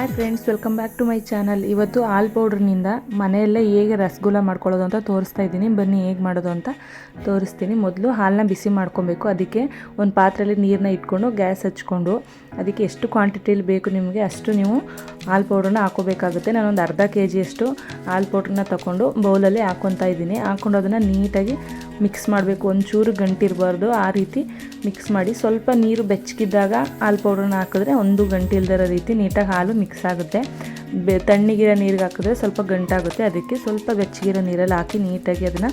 Hi friends welcome back to my channel ಇವತ್ತು ಹಾಲ್ ಪೌಡ್ರ್ನಿಂದ ಮನೆಯಲ್ಲೇ ಹೇಗೆ ರಸಗುಲ್ಲ ಮಾಡ್ಕೊಳ್ಳೋದು ಅಂತ ತೋರಿಸ್ತಾ ಇದ್ದೀನಿ. ಬನ್ನಿ ಹೇಗೆ ಮಾಡೋದು ಅಂತ ತೋರಿಸ್ತೀನಿ. ಮೊದಲು ಹಾಲನ್ನ ಬಿಸಿ ಮಾಡ್ಕೊಬೇಕು. ಅದಕ್ಕೆ ಒಂದು ಪಾತ್ರೆಯಲ್ಲಿ ನೀರನ್ನ ಇಟ್ಕೊಂಡು, ಗ್ಯಾಸ್ ಹಚ್ಕೊಂಡು, ಅದಕ್ಕೆ ಎಷ್ಟು ಕ್ವಾಂಟಿಟಿಲಿ ಬೇಕು ನಿಮಗೆ ಅಷ್ಟು ನೀವು ಹಾಲು ಪೌಡ್ರನ್ನ ಹಾಕೋಬೇಕಾಗುತ್ತೆ ನಾನೊಂದು ಅರ್ಧ ಕೆ ಜಿಯಷ್ಟು ಹಾಲು ಪೌಡ್ರನ್ನ ತಗೊಂಡು ಬೌಲಲ್ಲಿ ಹಾಕ್ಕೊತಾ ಇದ್ದೀನಿ. ಹಾಕೊಂಡು ಅದನ್ನು ನೀಟಾಗಿ ಮಿಕ್ಸ್ ಮಾಡಬೇಕು. ಒಂಚೂರು ಗಂಟಿರಬಾರ್ದು ಆ ರೀತಿ ಮಿಕ್ಸ್ ಮಾಡಿ ಸ್ವಲ್ಪ ನೀರು ಬೆಚ್ಚಗಿದ್ದಾಗ ಹಾಲು ಪೌಡ್ರನ್ನ ಹಾಕಿದ್ರೆ ಒಂದು ಗಂಟೆ ಇಲ್ದಿರೋ ರೀತಿ ನೀಟಾಗಿ ಹಾಲು ಮಿಕ್ಸ್ ಆಗುತ್ತೆ. ಬೆ, ತಣ್ಣಗಿರೋ ನೀರಿಗೆ ಹಾಕಿದ್ರೆ ಸ್ವಲ್ಪ ಗಂಟಾಗುತ್ತೆ. ಅದಕ್ಕೆ ಸ್ವಲ್ಪ ಬೆಚ್ಚಗಿರೋ ನೀರಲ್ಲಿ ಹಾಕಿ ನೀಟಾಗಿ ಅದನ್ನು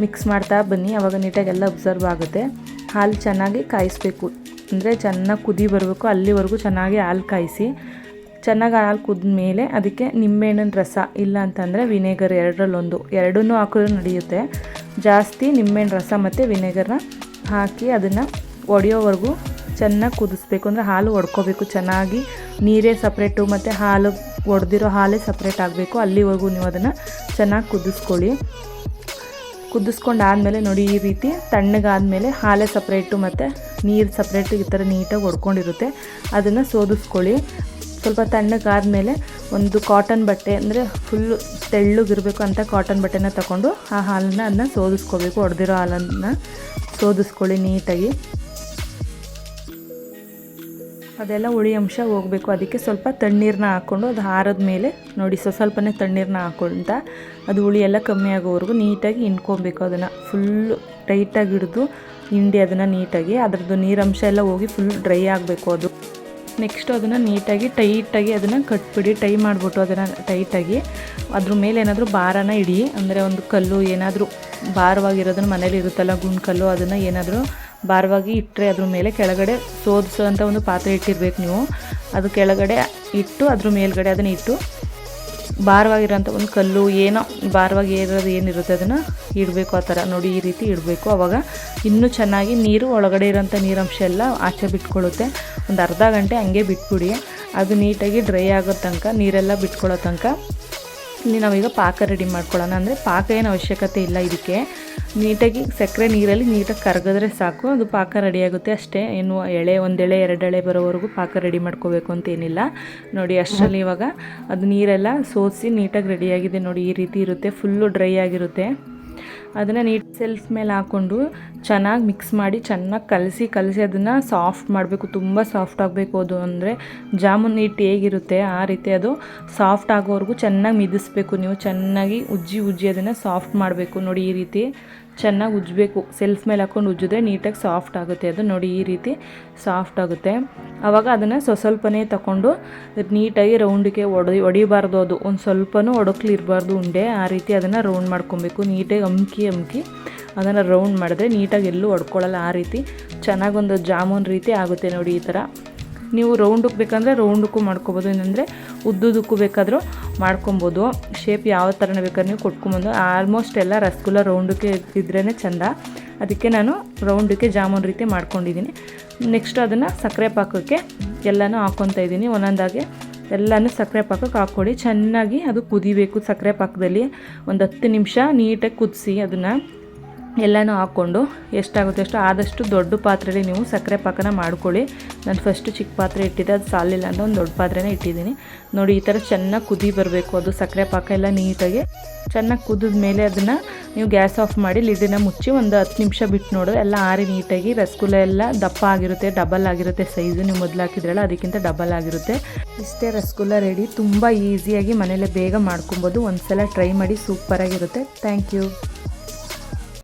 ಮಿಕ್ಸ್ ಮಾಡ್ತಾ ಬನ್ನಿ. ಆವಾಗ ನೀಟಾಗಿ ಎಲ್ಲ ಅಬ್ಸರ್ವ್ ಆಗುತ್ತೆ. ಹಾಲು ಚೆನ್ನಾಗಿ ಕಾಯಿಸ್ಬೇಕು. ಅಂದರೆ ಚೆನ್ನಾಗಿ ಕುದಿ ಬರಬೇಕು. ಅಲ್ಲಿವರೆಗೂ ಚೆನ್ನಾಗಿ ಹಾಲು ಕಾಯಿಸಿ. ಚೆನ್ನಾಗಿ ಹಾಲು ಕುದ್ದ ಮೇಲೆ ಅದಕ್ಕೆ ನಿಂಬೆಹಣ್ಣಿನ ರಸ, ಇಲ್ಲ ಅಂತಂದರೆ ವಿನೆಗರ್ ಎರಡರಲ್ಲೊಂದು. ಎರಡನ್ನೂ ಹಾಕಿದ್ರೆ ನಡೆಯುತ್ತೆ. ಜಾಸ್ತಿ ನಿಂಬೆಹಣ್ಣು ರಸ ಮತ್ತು ವಿನೆಗರ್ನ ಹಾಕಿ ಅದನ್ನು ಒಡೆಯೋವರೆಗೂ ಚೆನ್ನಾಗಿ ಕುದಿಸ್ಬೇಕು ಅಂದರೆ ಹಾಲು ಒಡ್ಕೋಬೇಕು ಚೆನ್ನಾಗಿ. ನೀರೇ ಸಪ್ರೇಟು ಮತ್ತು ಹಾಲು ಒಡೆದಿರೋ ಹಾಲೇ ಸಪ್ರೇಟ್ ಆಗಬೇಕು. ಅಲ್ಲಿವರೆಗೂ ನೀವು ಅದನ್ನು ಚೆನ್ನಾಗಿ ಕುದಿಸ್ಕೊಳ್ಳಿ. ಕುದಿಸ್ಕೊಂಡಾದಮೇಲೆ ನೋಡಿ ಈ ರೀತಿ ತಣ್ಣಗಾದಮೇಲೆ ಹಾಲೇ ಸಪ್ರೇಟು ಮತ್ತು ನೀರು ಸಪ್ರೇಟು ಈ ಥರ ನೀಟಾಗಿ ಒಡ್ಕೊಂಡಿರುತ್ತೆ. ಅದನ್ನು ಸೋದಿಸ್ಕೊಳ್ಳಿ. ಸ್ವಲ್ಪ ತಣ್ಣಗಾದಮೇಲೆ ಒಂದು ಕಾಟನ್ ಬಟ್ಟೆ ಅಂದರೆ ಫುಲ್ಲು ತೆಳ್ಳಗಿರಬೇಕು ಅಂತ ಕಾಟನ್ ಬಟ್ಟೆನ ತಗೊಂಡು ಆ ಹಾಲನ್ನು ಅದನ್ನ ಸೋದಿಸ್ಕೋಬೇಕು. ಒಡೆದಿರೋ ಹಾಲನ್ನು ಸೋದಿಸ್ಕೊಳ್ಳಿ ನೀಟಾಗಿ. ಅದೆಲ್ಲ ಹುಳಿ ಅಂಶ ಹೋಗಬೇಕು. ಅದಕ್ಕೆ ಸ್ವಲ್ಪ ತಣ್ಣೀರನ್ನ ಹಾಕ್ಕೊಂಡು ಅದು ಹಾರದ ಮೇಲೆ ನೋಡಿ ಸ್ವಲ್ಪ ಸ್ವಲ್ಪನೇ ತಣ್ಣೀರನ್ನ ಹಾಕ್ಕೊಂತ ಅದು ಹುಳಿ ಎಲ್ಲ ಕಮ್ಮಿ ಆಗೋವರೆಗೂ ನೀಟಾಗಿ ಹಿಂಡ್ಕೊಬೇಕು ಅದನ್ನು. ಫುಲ್ಲು ಟೈಟಾಗಿ ಹಿಡಿದು ಹಿಂಡಿ ಅದನ್ನು ನೀಟಾಗಿ, ಅದರದ್ದು ನೀರಂಶ ಎಲ್ಲ ಹೋಗಿ ಫುಲ್ ಡ್ರೈ ಆಗಬೇಕು ಅದು. ನೆಕ್ಸ್ಟ್ ಅದನ್ನು ನೀಟಾಗಿ, ಟೈಟಾಗಿ ಅದನ್ನು ಕಟ್ಬಿಡಿ, ಟೈ ಮಾಡಿಬಿಟ್ಟು ಅದನ್ನು ಟೈಟಾಗಿ. ಅದ್ರ ಮೇಲೆ ಏನಾದರೂ ಭಾರನ ಇಡಿ. ಅಂದರೆ ಒಂದು ಕಲ್ಲು ಏನಾದರೂ ಭಾರವಾಗಿರೋದನ್ನು ಮನೇಲಿ ಇರುತ್ತಲ್ಲ, ಗುಂಡ್ಕಲ್ಲು ಅದನ್ನು ಏನಾದರೂ ಭಾರವಾಗಿ ಇಟ್ಟರೆ ಅದ್ರ ಮೇಲೆ ಕೆಳಗಡೆ ಸೋದಿಸೋ ಅಂತ ಒಂದು ಪಾತ್ರೆ ಇಟ್ಟಿರ್ಬೇಕು ನೀವು. ಅದು ಕೆಳಗಡೆ ಇಟ್ಟು, ಅದ್ರ ಮೇಲ್ಗಡೆ ಅದನ್ನು ಇಟ್ಟು ಭಾರವಾಗಿರೋಂಥ ಒಂದು ಕಲ್ಲು ಏನೋ ಭಾರವಾಗಿ ಏರೋದು ಏನಿರುತ್ತೆ ಅದನ್ನು ಇಡಬೇಕು ಆ ಥರ ನೋಡಿ ಈ ರೀತಿ ಇಡಬೇಕು. ಆವಾಗ ಇನ್ನೂ ಚೆನ್ನಾಗಿ ನೀರು ಒಳಗಡೆ ಇರೋಂಥ ನೀರಂಶ ಎಲ್ಲ ಆಚೆ ಬಿಟ್ಕೊಳ್ಳುತ್ತೆ. ಒಂದು ಅರ್ಧ ಗಂಟೆ ಹಂಗೆ ಬಿಟ್ಬಿಡಿ. ಅದು ನೀಟಾಗಿ ಡ್ರೈ ಆಗೋ ತನಕ, ನೀರೆಲ್ಲ ಬಿಟ್ಕೊಳ್ಳೋ ತನಕ ಇಲ್ಲಿ ನಾವೀಗ ಪಾಕ ರೆಡಿ ಮಾಡ್ಕೊಳ್ಳೋಣ. ಅಂದರೆ ಪಾಕ ಏನು ಅವಶ್ಯಕತೆ ಇಲ್ಲ ಇದಕ್ಕೆ. ನೀಟಾಗಿ ಸಕ್ಕರೆ ನೀರಲ್ಲಿ ನೀಟಾಗಿ ಕರಗಿದ್ರೆ ಸಾಕು. ಅದು ಪಾಕ ರೆಡಿಯಾಗುತ್ತೆ ಅಷ್ಟೇ. ಏನು ಎಳೆ, ಒಂದು ಎಳೆ, ಎರಡು ಎಳೆ ಬರೋವರೆಗೂ ಪಾಕ ರೆಡಿ ಮಾಡ್ಕೋಬೇಕು ಅಂತೇನಿಲ್ಲ ನೋಡಿ, ಅಷ್ಟರಲ್ಲಿ ಇವಾಗ ಅದು ನೀರೆಲ್ಲ ಸೋಸಿ ನೀಟಾಗಿ ರೆಡಿಯಾಗಿದೆ ನೋಡಿ, ಈ ರೀತಿ ಇರುತ್ತೆ. ಫುಲ್ಲು ಡ್ರೈ ಆಗಿರುತ್ತೆ. ಅದನ್ನು ನೀಟ್ ಸೆಲ್ಫ್ ಮೇಲೆ ಹಾಕ್ಕೊಂಡು ಚೆನ್ನಾಗಿ ಮಿಕ್ಸ್ ಮಾಡಿ ಚೆನ್ನಾಗಿ ಕಲಸಿ ಕಲಸಿ ಅದನ್ನು ಸಾಫ್ಟ್ ಮಾಡಬೇಕು. ತುಂಬ ಸಾಫ್ಟ್ ಆಗಬೇಕು ಅದು ಅಂದರೆ. ಜಾಮೂನ್ ಹಿಟ್ಟು ಹೇಗಿರುತ್ತೆ ಆ ರೀತಿ ಅದು ಸಾಫ್ಟ್ ಆಗೋವರೆಗೂ ಚೆನ್ನಾಗಿ ಮಿದಿಸ್ಬೇಕು ನೀವು. ಚೆನ್ನಾಗಿ ಉಜ್ಜಿ ಉಜ್ಜಿ ಅದನ್ನು ಸಾಫ್ಟ್ ಮಾಡಬೇಕು. ನೋಡಿ ಈ ರೀತಿ ಚೆನ್ನಾಗಿ ಉಜ್ಜಬೇಕು. ಸೆಲ್ಫ್ ಮೇಲೆ ಹಾಕ್ಕೊಂಡು ಉಜ್ಜಿದ್ರೆ ನೀಟಾಗಿ ಸಾಫ್ಟ್ ಆಗುತ್ತೆ ಅದು. ನೋಡಿ ಈ ರೀತಿ ಸಾಫ್ಟ್ ಆಗುತ್ತೆ. ಆವಾಗ ಅದನ್ನು ಸ್ವ ಸ್ವಲ್ಪನೇ ತಗೊಂಡು ನೀಟಾಗಿ ರೌಂಡಿಗೆ ಒಡಿ ಒಡಿಬಾರ್ದು ಅದು. ಒಂದು ಸ್ವಲ್ಪನೂ ಒಡಕ್ಲಿರಬಾರ್ದು ಉಂಡೆ. ಆ ರೀತಿ ಅದನ್ನು ರೌಂಡ್ ಮಾಡ್ಕೊಬೇಕು. ನೀಟಾಗಿ ಅಮ್ಕಿ ಅಮ್ಕಿ ಅದನ್ನು ರೌಂಡ್ ಮಾಡಿದ್ರೆ ನೀಟಾಗಿ ಎಲ್ಲೂ ಒಡ್ಕೊಳ್ಳಲ್ಲ ಆ ರೀತಿ ಚೆನ್ನಾಗೊಂದು ಜಾಮೂನ್ ರೀತಿ ಆಗುತ್ತೆ ನೋಡಿ ಈ ಥರ ನೀವು ರೌಂಡಕ್ಕೆ ಬೇಕಂದರೆ ರೌಂಡಕ್ಕೂ ಮಾಡ್ಕೊಬೋದು. ಏನಂದರೆ ಉದ್ದುದಕ್ಕೂ ಬೇಕಾದರೂ ಮಾಡ್ಕೊಬೋದು. ಶೇಪ್ ಯಾವ ಥರನೇ ಬೇಕಾದ್ರೆ ನೀವು ಕೊಟ್ಕೊಬೋದು. ಆಲ್ಮೋಸ್ಟ್ ಎಲ್ಲ ರಸಗುಲ್ಲ ರೌಂಡಕ್ಕೆ ಇದ್ರೇ ಚೆಂದ. ಅದಕ್ಕೆ ನಾನು ರೌಂಡಕ್ಕೆ ಜಾಮೂನ್ ರೀತಿ ಮಾಡ್ಕೊಂಡಿದ್ದೀನಿ. ನೆಕ್ಸ್ಟ್ ಅದನ್ನು ಸಕ್ಕರೆ ಪಾಕಕ್ಕೆ ಎಲ್ಲನೂ ಹಾಕ್ಕೊತಾ ಇದ್ದೀನಿ. ಒಂದೊಂದಾಗೆ ಎಲ್ಲನೂ ಸಕ್ಕರೆ ಪಾಕಕ್ಕೆ ಹಾಕ್ಕೊಳ್ಳಿ ಚೆನ್ನಾಗಿ ಅದು ಕುದಿಬೇಕು ಸಕ್ಕರೆ ಪಾಕದಲ್ಲಿ. ಒಂದು ಹತ್ತು ನಿಮಿಷ ನೀಟಾಗಿ ಕುದಿಸಿ ಅದನ್ನು ಎಲ್ಲನೂ ಹಾಕ್ಕೊಂಡು ಎಷ್ಟಾಗುತ್ತೆ ಅಷ್ಟು ಆದಷ್ಟು ದೊಡ್ಡ ಪಾತ್ರೆಯಲ್ಲಿ ನೀವು ಸಕ್ಕರೆ ಪಾಕನ ಮಾಡ್ಕೊಳ್ಳಿ. ನಾನು ಫಸ್ಟು ಚಿಕ್ಕ ಪಾತ್ರೆ ಇಟ್ಟಿದ್ದೆ, ಅದು ಸಾಲಿಲ್ಲ ಅಂತ ಒಂದು ದೊಡ್ಡ ಪಾತ್ರೆನೇ ಇಟ್ಟಿದ್ದೀನಿ. ನೋಡಿ, ಈ ಥರ ಚೆನ್ನಾಗಿ ಕುದಿ ಬರಬೇಕು ಅದು ಸಕ್ಕರೆ ಪಾಕ ಎಲ್ಲ ನೀಟಾಗಿ. ಚೆನ್ನಾಗಿ ಕುದಿದ ಮೇಲೆ ಅದನ್ನು ನೀವು ಗ್ಯಾಸ್ ಆಫ್ ಮಾಡಿ ಲಿಡ್ಡನ್ನ ಮುಚ್ಚಿ ಒಂದು ಹತ್ತು ನಿಮಿಷ ಬಿಟ್ಟು ನೋಡು ಎಲ್ಲ ಆರಿ ನೀಟಾಗಿ, ರಸಗುಲ್ಲ ಎಲ್ಲ ದಪ್ಪ ಆಗಿರುತ್ತೆ ಡಬಲ್ ಆಗಿರುತ್ತೆ ಸೈಜು ನೀವು ಮೊದಲು ಹಾಕಿದ್ರಲ್ಲ, ಅದಕ್ಕಿಂತ ಡಬಲ್ ಆಗಿರುತ್ತೆ. ಇಷ್ಟೇ ರಸಗುಲ್ಲ ರೆಡಿ ತುಂಬ ಈಸಿಯಾಗಿ ಮನೇಲೆ ಬೇಗ ಮಾಡ್ಕೊಬೋದು. ಒಂದು ಸಲ ಟ್ರೈ ಮಾಡಿ ಸೂಪರಾಗಿರುತ್ತೆ ಥ್ಯಾಂಕ್ ಯು